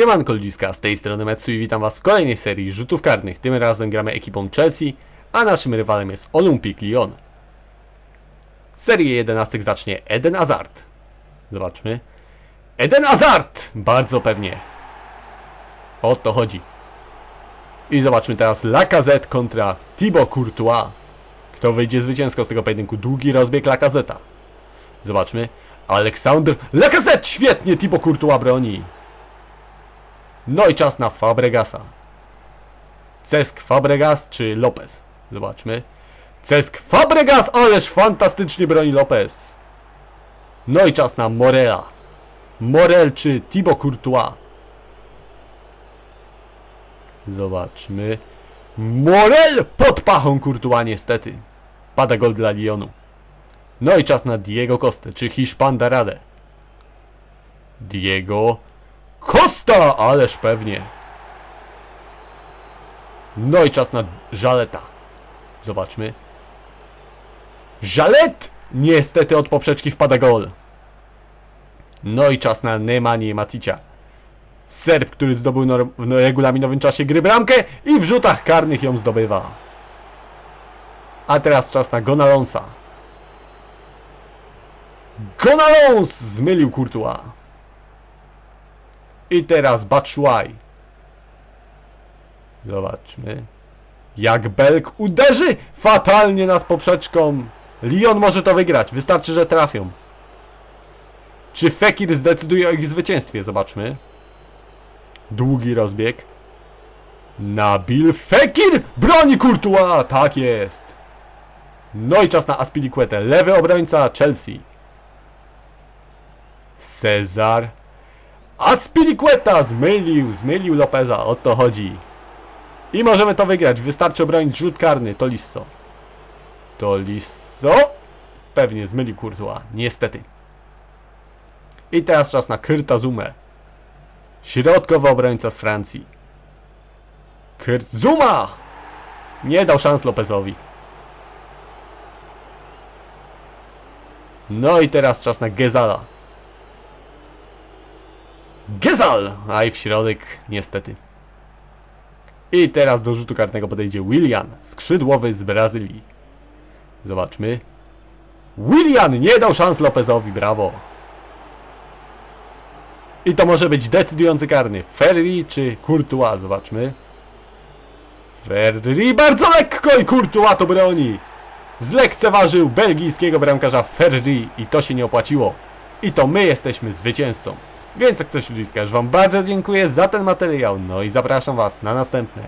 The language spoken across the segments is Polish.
Siemanko ludziska, z tej strony Metsu i witam was w kolejnej serii rzutów karnych. Tym razem gramy ekipą Chelsea, a naszym rywalem jest Olympique Lyon. Serię 11 zacznie Eden Hazard. Zobaczmy. Eden Hazard! Bardzo pewnie. O to chodzi. I zobaczmy teraz Lacazette kontra Thibaut Courtois. Kto wyjdzie zwycięsko z tego pojedynku? Długi rozbieg Lacazeta. Zobaczmy. Aleksander Lacazette! Świetnie Thibaut Courtois broni. No i czas na Fabregasa. Cesk Fabregas czy Lopez? Zobaczmy. Cesk Fabregas! Ależ fantastycznie broni Lopez. No i czas na Morela. Morel czy Thibaut Courtois? Zobaczmy. Morel pod pachą Courtois niestety. Pada gol dla Lyonu. No i czas na Diego Costa. Czy Hiszpan da radę? Diego Costa! Ależ pewnie. No i czas na Żaleta. Zobaczmy. Żalet! Niestety od poprzeczki wpada gol. No i czas na Nemanja Maticia. Serb, który zdobył w regulaminowym czasie gry bramkę i w rzutach karnych ją zdobywa. A teraz czas na Gonalonsa. Gonalons! Zmylił Courtois. I teraz Batshuayi. Zobaczmy. Jak Belk uderzy fatalnie nad poprzeczką. Lyon może to wygrać. Wystarczy, że trafią. Czy Fekir zdecyduje o ich zwycięstwie? Zobaczmy. Długi rozbieg. Nabil Fekir broni Courtois. Tak jest. No i czas na Aspilicuetę. Lewy obrońca Chelsea. Cezar. Aspilicueta zmylił, zmylił Lopeza. O to chodzi. I możemy to wygrać. Wystarczy obronić rzut karny. Tolisso. Tolisso. Pewnie zmylił Courtois. Niestety. I teraz czas na Kyrta Zumę. Środkowy obrońca z Francji. Kyrt Zuma! Nie dał szans Lopezowi. No i teraz czas na Gezala. Gezal! A i w środek, niestety. I teraz do rzutu karnego podejdzie Willian, skrzydłowy z Brazylii. Zobaczmy. Willian nie dał szans Lopezowi, brawo. I to może być decydujący karny. Ferri czy Courtois, zobaczmy. Ferri bardzo lekko i Courtois to broni. Zlekceważył belgijskiego bramkarza Ferri i to się nie opłaciło. I to my jesteśmy zwycięzcą. Więc jak coś ludziska, już wam bardzo dziękuję za ten materiał. No i zapraszam was na następne.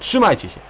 Trzymajcie się.